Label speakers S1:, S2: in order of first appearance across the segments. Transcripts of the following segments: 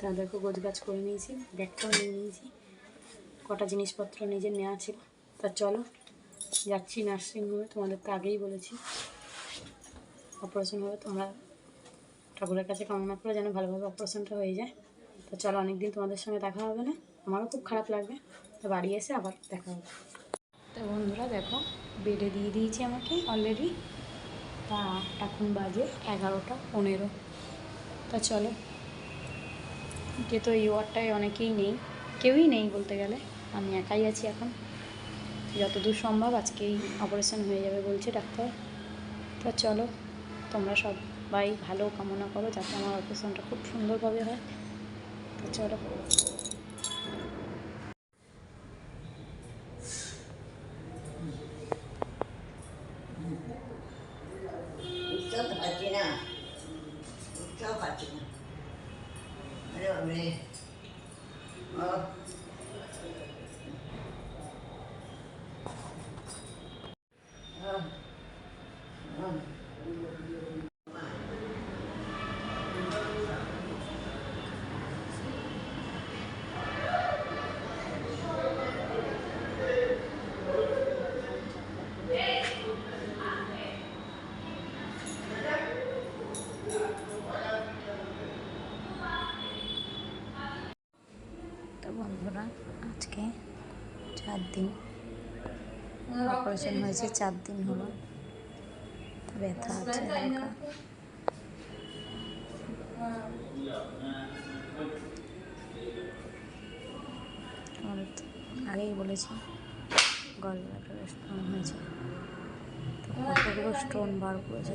S1: তা দেখো গোছ গাছ করে নিয়েছি ব্যাগটাও নিয়ে নিয়েছি। কটা জিনিসপত্র নিজের নেওয়া ছিল। তা চলো, যাচ্ছি নার্সিংহোমে তোমাদের তো আগেই বলেছি। অপারেশন হবে, তোমরা ঠাকুরের কাছে কামনা করে যেন ভালোভাবে অপারেশনটা হয়ে যায়। তো চলো, অনেকদিন তোমাদের সঙ্গে দেখা হবে না। আমারও খুব খারাপ লাগবে। তো বাড়ি এসে আবার দেখা হবে। তো বন্ধুরা, দেখো বেডে দিয়ে দিয়েছি আমাকে অলরেডি তা এখন বাজে এগারোটা পনেরো। তা চলো। যেহেতু এই ওয়ার্ডটায় অনেকেই নেই, কেউই নেই বলতে গেলে। আমি একাই আছি এখন। যতদূর সম্ভব আজকেই অপারেশন হয়ে যাবে বলছে ডাক্তার। তো চলো, তোমরা সবাই ভালো কামনা করো যাতে আমার অপারেশনটা খুব সুন্দরভাবে হয়। তো চলো।
S2: আরে
S1: তো বন্ধুরা, আজকে চার দিন অপারেশন হয়েছে, চার দিন হলো। ব্যথা আছে আগেই বলেছি গল ব্লাডারে স্টোন হয়েছে। তো কতগুলো স্টোন বার করেছে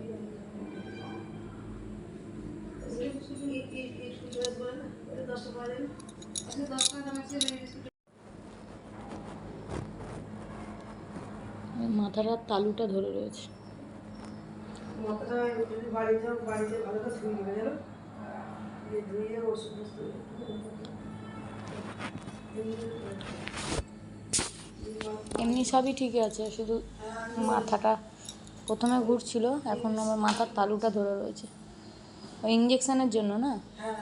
S1: চলো মাথাটার তালুটা ধরে রয়েছে।
S3: মাথাটা যদি বাড়ি বাড়িতে ভালো করে ধুয়ে নেবে জানো? ধুয়ে ওষুধ
S1: এমনি সবই ঠিকই আছে শুধু মাথাটা প্রথমে ঘুরছিল এখন আমার মাথার তালুটা ধরে রয়েছে। ওই ইঞ্জেকশনের জন্য না?
S3: হ্যাঁ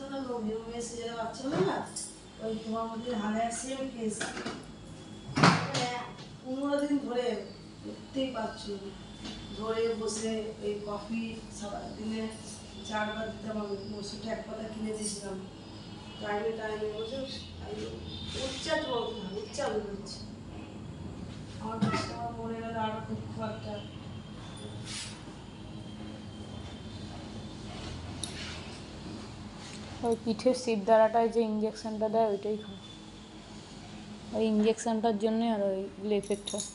S3: ছিল গো মেয়ে মেয়ে বাচ্চা হলো না, ওই তোমার হালে আমি খেয়েছি পনেরো দিন ধরে উঠতেই পারছি। ধরে বসে ওই কফি দিনে চারবার দিতাম আমি ওষুধটা এক পাতা কিনে দিয়েছিলাম। টাইমে টাইমে বসে উচ্চা তো বলতে উচ্চা বেরোচ্ছে আমার মনে গেল আরও খুব খুব একটা।
S1: ওই পিঠের সিপ দ্বারাটায় যে ইঞ্জেকশনটা দেয়, ওইটাই খাও ওই ইঞ্জেকশনটার জন্যই আর ওই এফেক্ট হয়।